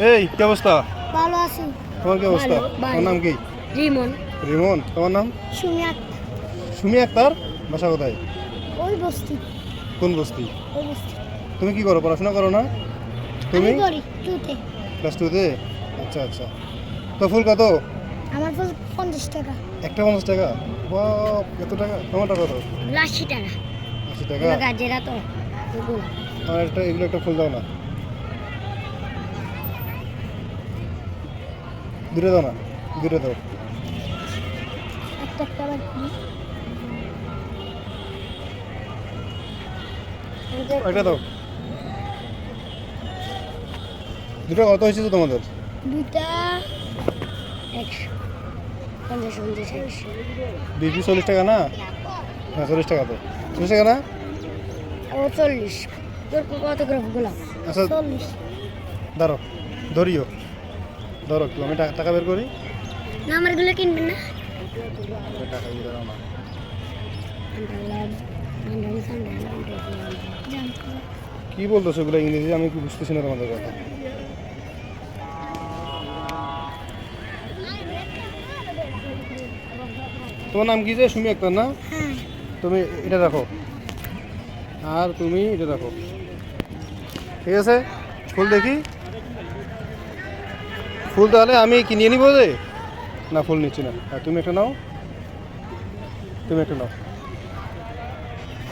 এই কি অবস্থা? ভালো আছি। তোমার কি অবস্থা। তোমার নাম কি? রিমন। রিমন তোমার নাম? সুমি আক্তার। সুমি আক্তার? বাসা কোথায়? ওই বস্তি। কোন বস্তি? ওই বস্তি। তুমি কি করো পড়াশোনা করো না? তুমি? করি টুতে ক্লাস টুতে আচ্ছা আচ্ছা। তো ফুল কত? আমার ফুল পঞ্চাশ টাকা। একটা পঞ্চাশ টাকা? বাপ কত টাকা? তোমারটা কত? আশি টাকা। আশি টাকা? গাজেরা তো। আর একটা এগুলো একটা ফুল দাও না। দূরে দাও না দূরে দাও একটা একটা বার দাও। দুটো কত হয়েছে তো তোমাদের? দুইটা একশো পঞ্চাশ পঞ্চাশ একশো। বিশ বিশ চল্লিশ টাকা না? হ্যাঁ চল্লিশ টাকা তো। চল্লিশ টাকা না? ও চল্লিশ। তোর কত করে গোলাপ আচ্ছা চল্লিশ। ধরো ধরিও। ধরো একটু আমি টাকা- বের করি। না আমার এগুলো কিনবেন না। টাকা দিয়ে দাও না কি বলতেছো ওগুলো ইংরেজি? আমি কি বুঝতেছি না তোমাদের কথা। তোমার নাম কি যে? সুমি আক্তার না? হ্যাঁ। তুমি এটা রাখো আর তুমি এটা রাখো ঠিক আছে? ফুল দেখি। ফুল তাহলে আমি কিনে নিবো যে? না, ফুল নিচ্ছি না। আর তুমি একটা নাও। তুমি একটা নাও।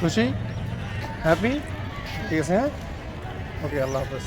খুশি? হ্যাপি ঠিক আছে হ্যাঁ? ওকে আল্লাহ হাফেজ।